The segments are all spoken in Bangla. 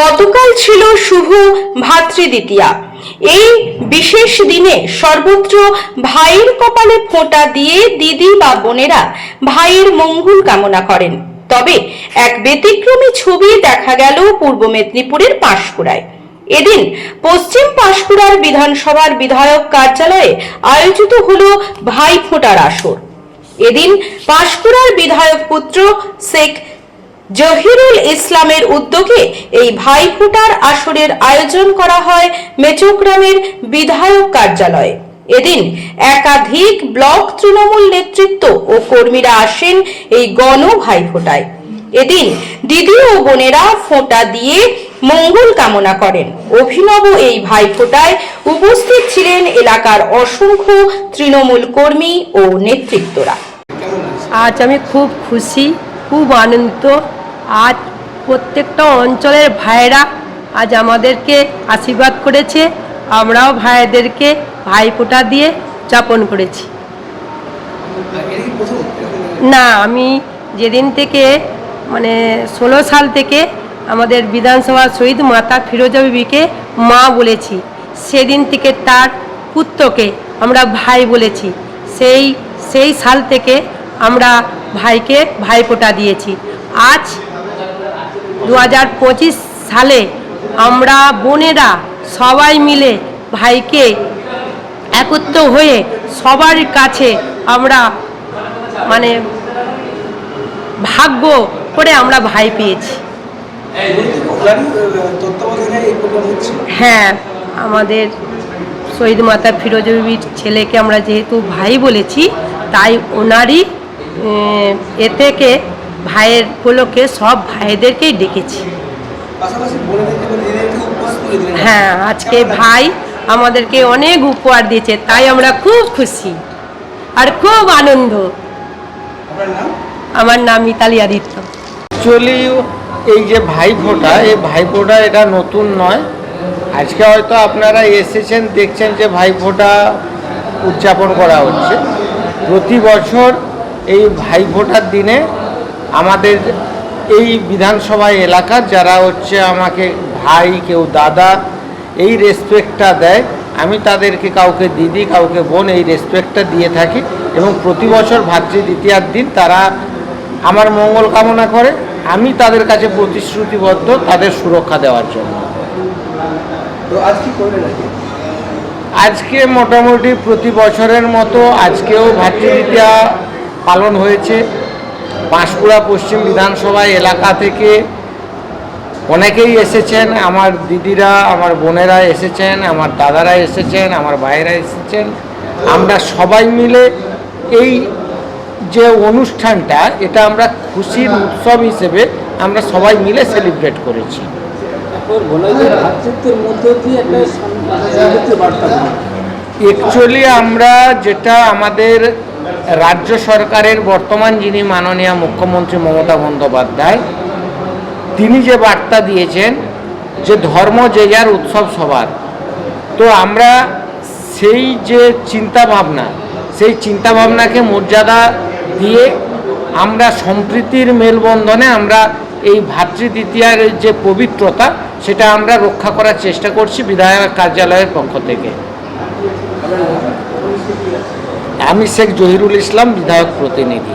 গতকাল ছিল শুভ ভাতৃদ্বিতীয়া। এই বিশেষ দিনে সর্বত্র ভাইয়ের কপালে ফোঁটা দিয়ে দিদি বা বোনেরা ভাইয়ের মঙ্গল কামনা করেন। তবে এক ব্যতিক্রমী ছবি দেখা গেল পূর্ব মেদিনীপুরের পাঁশকুড়ায়। এদিন পশ্চিম পাঁশকুড়ার বিধানসভার বিধায়ক কার্যালয়ে আয়োজিত হলো ভাই ফোঁটার আসর। এদিন পাঁশকুড়ার বিধায়ক পুত্র শেখ জহিরুল ইসলামের উদ্যোগে এই ভাইফোঁটার আসরের আয়োজন করা হয় মেচোগ্রামের বিধায়ক কার্যালয়ে। এদিন একাধিক ব্লক তৃণমূল নেতৃত্ব ও কর্মীরা আসেন এই গণ ভাইফোঁটায়। এদিন দিদি ও বোনেরা ফোঁটা দিয়ে মঙ্গল কামনা করেন। অভিনব এই ভাইফোঁটায় উপস্থিত ছিলেন এলাকার অসংখ্য তৃণমূল কর্মী ও নেতৃত্বরা। আজ আমি খুব খুশি খুব আনন্দিত। আজ প্রত্যেকটা অঞ্চলের ভাইয়েরা আজ আমাদেরকে আশীর্বাদ করেছে। আমরাও ভাইদেরকে ভাইফোঁটা দিয়ে যাপন করেছি। না, আমি যেদিন থেকে মানে ষোলো সাল থেকে আমাদের বিধানসভা শহীদ মাতা ফিরোজা বিবিকে মা বলেছি, সেদিন থেকে তার পুত্রকে আমরা ভাই বলেছি। সেই সেই সাল থেকে আমরা ভাইকে ভাইফোঁটা দিয়েছি। আজ দু হাজার পঁচিশ সালে আমরা বোনেরা সবাই মিলে ভাইকে একত্র হয়ে সবার কাছে আমরা মানে ভাগ্য করে আমরা ভাই পেয়েছি। হ্যাঁ আমাদের শহীদ মাতা ফিরোজ বিবির ছেলেকে আমরা যেহেতু ভাই বলেছি, তাই ওনারই এ থেকে ভাইয়ের উপলক্ষে সব ভাইদেরকেই ডেকেছি। হ্যাঁ আজকে ভাই আমাদেরকে অনেক উপহার দিয়েছে তাই আমরা খুব খুশি আর খুব আনন্দ। আমার নাম মিতালি আদিত্য। অ্যাকচুয়ালি এই যে ভাইফোঁটা এই ভাইফোঁটা এটা নতুন নয়। আজকে হয়তো আপনারা এসেছেন দেখছেন যে ভাইফোঁটা উদযাপন করা হচ্ছে। প্রতি বছর এই ভাইফোঁটার দিনে আমাদের এই বিধানসভা এলাকা যারা হচ্ছে আমাকে ভাই কেউ দাদা এই রেসপেক্টটা দেয় আমি তাদেরকে কাউকে দিদি কাউকে বোন এই রেসপেক্টটা দিয়ে থাকি এবং প্রতি বছর ভাতৃ দ্বিতীয়ার দিন তারা আমার মঙ্গল কামনা করে আমি তাদের কাছে প্রতিশ্রুতিবদ্ধ তাদের সুরক্ষা দেওয়ার জন্য। আজকে মোটামুটি প্রতি বছরের মতো আজকেও ভাতৃদ্বিতীয়া পালন হয়েছে। পাঁশকুড়া পশ্চিম বিধানসভা এলাকা থেকে অনেকেই এসেছেন আমার দিদিরা আমার বোনেরা এসেছেন আমার দাদারা এসেছেন আমার ভাইয়েরা এসেছেন। আমরা সবাই মিলে এই যে অনুষ্ঠানটা এটা আমরা খুশির উৎসব হিসেবে আমরা সবাই মিলে সেলিব্রেট করেছি। অ্যাকচুয়ালি আমরা যেটা আমাদের রাজ্য সরকারের বর্তমান যিনি মাননীয় মুখ্যমন্ত্রী মমতা বন্দ্যোপাধ্যায়, তিনি যে বার্তা দিয়েছেন যে ধর্ম যে যার উৎসব সবার, তো আমরা সেই যে চিন্তা ভাবনা সেই চিন্তা ভাবনাকে মর্যাদা দিয়ে আমরা সম্প্রীতির মেলবন্ধনে আমরা এই ভাতৃদ্বিতীয়ার যে পবিত্রতা, সেটা আমরা রক্ষা করার চেষ্টা করছি বিধায়ক কার্যালয়ের পক্ষ থেকে। আমি শেখ জহিরুল ইসলাম, বিধায়ক প্রতিনিধি।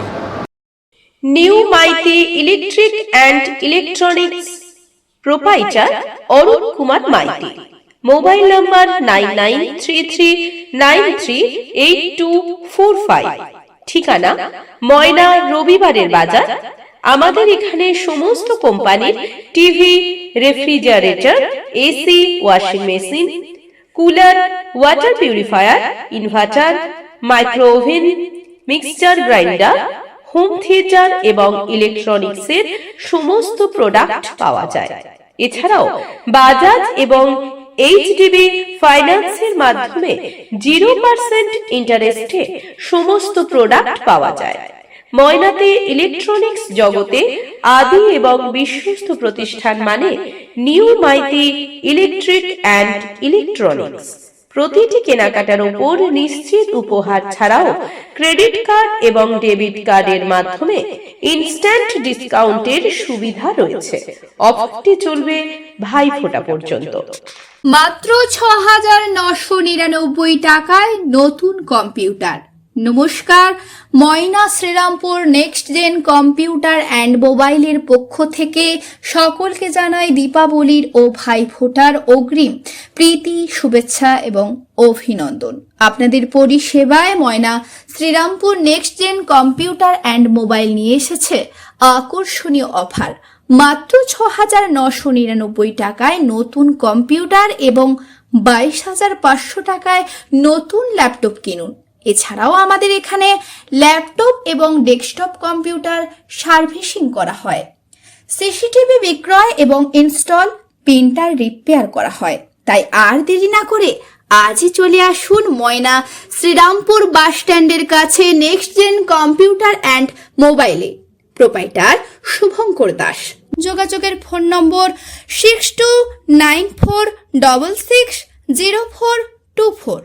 New Maity electric and electronics proprietor Arun Kumar Maity. Mobile number nine nine three three, nine three eight two four five. ঠিকানা ময়না রবিবারের বাজার। আমাদের এখানে সমস্ত কোম্পানির TV, refrigerator, AC, washing machine, cooler, water purifier, inverter micro oven mixture grinder, home theatre এবং ইলেকট্রনিক্সের সমস্ত প্রোডাক্ট পাওয়া যায়। এছাড়াও বাজাজ এবং এইচডিবি ফাইন্যান্সের মাধ্যমে জিরো পার্সেন্ট ইন্টারেস্টে সমস্ত প্রোডাক্ট পাওয়া যায়। ময়নাতে ইলেকট্রনিক্স জগতে আদি এবং বিশ্বস্ত প্রতিষ্ঠান মানে new Maity electric and electronics. প্রতিটি কেনাকাটার উপর নিশ্চিত উপহার ছাড়াও ক্রেডিট কার্ড এবং ডেবিট কার্ডের মাধ্যমে ইনস্ট্যান্ট ডিসকাউন্টের সুবিধা রয়েছে। অফারটি চলবে ভাই ভাইফোঁটা পর্যন্ত। মাত্র ছ হাজার নশো নিরানব্বই টাকায় নতুন কম্পিউটার। নমস্কার, Moyna Srirampur next gen computer and মোবাইলের পক্ষ থেকে সকলকে জানাই দীপাবলির ও ভাইফোঁটার অগ্রিম প্রীতি, শুভেচ্ছা এবং অভিনন্দন। আপনাদের পরিষেবায় Moyna Srirampur next gen computer and mobile নিয়ে এসেছে আকর্ষণীয় অফার। মাত্র ছ হাজার নশো নিরানব্বই টাকায় নতুন কম্পিউটার এবং বাইশ হাজার পাঁচশো টাকায় নতুন ল্যাপটপ কিনুন। এছাড়াও আমাদের এখানে ল্যাপটপ এবং ডেস্কটপ কম্পিউটার সার্ভিসিং করা হয়। সিসিটিভি বিক্রয় এবং ইনস্টল, প্রিন্টার রিপেয়ার করা হয়। তাই আর দেরি না করে আজই চলে আসুন ময়না শ্রীরামপুর বাস স্ট্যান্ডের কাছে নেক্সট জেন কম্পিউটার অ্যান্ড মোবাইলে প্রোপাইটার শুভঙ্কর দাস। যোগাযোগের phone number six two nine four double six zero four two four